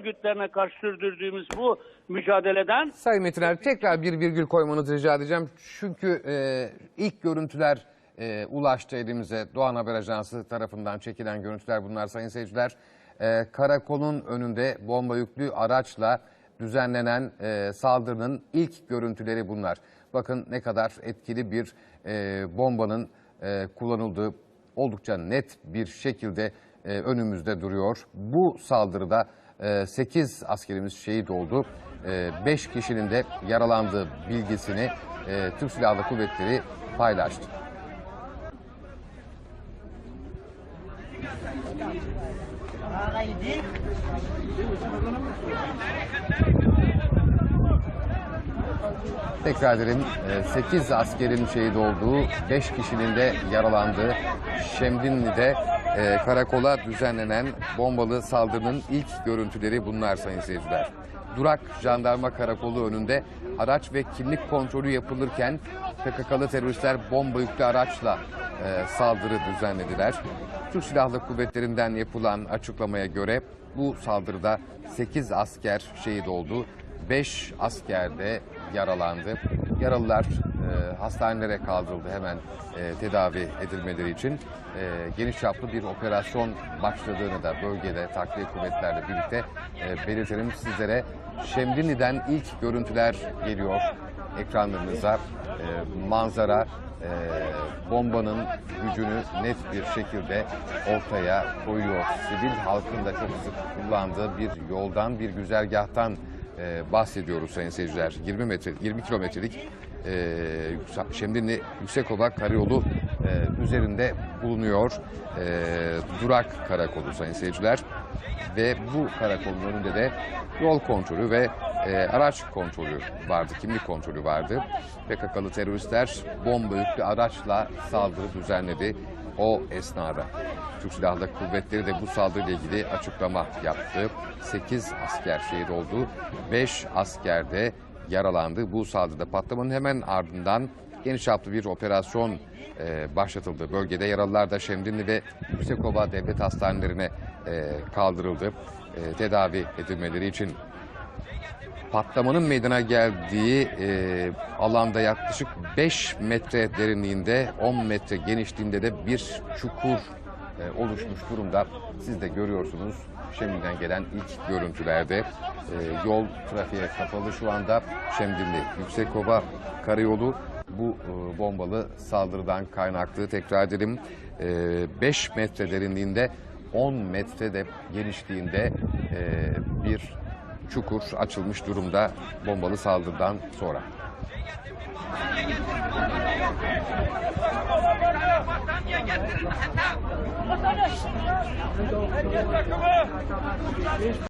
örgütlerine karşı sürdürdüğümüz bu mücadeleden Sayın Metiner tekrar bir virgül koymanızı rica edeceğim. Çünkü e, ilk görüntüler e, ulaştı elimize. Doğan Haber Ajansı tarafından çekilen görüntüler bunlar sayın seyirciler. E, karakolun önünde bomba yüklü araçla düzenlenen e, saldırının ilk görüntüleri bunlar. Bakın ne kadar etkili bir e, bombanın e, kullanıldığı oldukça net bir şekilde e, önümüzde duruyor. Bu saldırıda 8 askerimiz şehit oldu. 5 kişinin de yaralandığı bilgisini e, Türk Silahlı Kuvvetleri paylaştı. Tekrar ederim 8 askerin şehit olduğu, 5 kişinin de yaralandığı Şemdinli'de e, karakola düzenlenen bombalı saldırının ilk görüntüleri bunlar sayın seyirciler. Durak Jandarma Karakolu önünde araç ve kimlik kontrolü yapılırken PKK'lı teröristler bomba yüklü araçla e, saldırı düzenlediler. Türk Silahlı Kuvvetleri'nden yapılan açıklamaya göre bu saldırıda 8 asker şehit oldu. 5 asker de yaralandı. Yaralılar e, hastanelere kaldırıldı hemen e, tedavi edilmeleri için. E, geniş çaplı bir operasyon başladığını da bölgede takviye kuvvetlerle birlikte e, belirtelim sizlere. Şemdinli'den ilk görüntüler geliyor ekranlarınıza. E, manzara e, bombanın gücünü net bir şekilde ortaya koyuyor. Sivil halkın da çok sık kullandığı bir yoldan, bir güzergahtan e, bahsediyoruz sayın seyirciler. 20 metre, 20 kilometrelik e, Şemdinli Yüksekova Karayolu e, üzerinde bulunuyor. E, Durak Karakolu sayın seyirciler. Ve bu karakolun önünde de yol kontrolü ve e, araç kontrolü vardı, kimlik kontrolü vardı. PKK'lı teröristler bomba yüklü araçla saldırı düzenledi. O esnada Türk Silahlı Kuvvetleri de bu saldırıyla ilgili açıklama yaptı. 8 asker şehit oldu, 5 asker de yaralandı. Bu saldırıda patlamanın hemen ardından geniş çaplı bir operasyon e, başlatıldı. Bölgede yaralılar da Şemdinli ve Yüksekova Devlet Hastanelerine e, kaldırıldı. E, tedavi edilmeleri için patlamanın meydana geldiği e, alanda yaklaşık 5 metre derinliğinde 10 metre genişliğinde de bir çukur e, oluşmuş durumda. Siz de görüyorsunuz Şemdin'den gelen ilk görüntülerde e, yol trafiğe kapalı şu anda Şemdinli Yüksekova Karayolu bu e, bombalı saldırıdan kaynaklı tekrar edelim 5 metre derinliğinde 10 metre de genişliğinde e, bir çukur açılmış durumda bombalı saldırıdan sonra. Erkek takımı!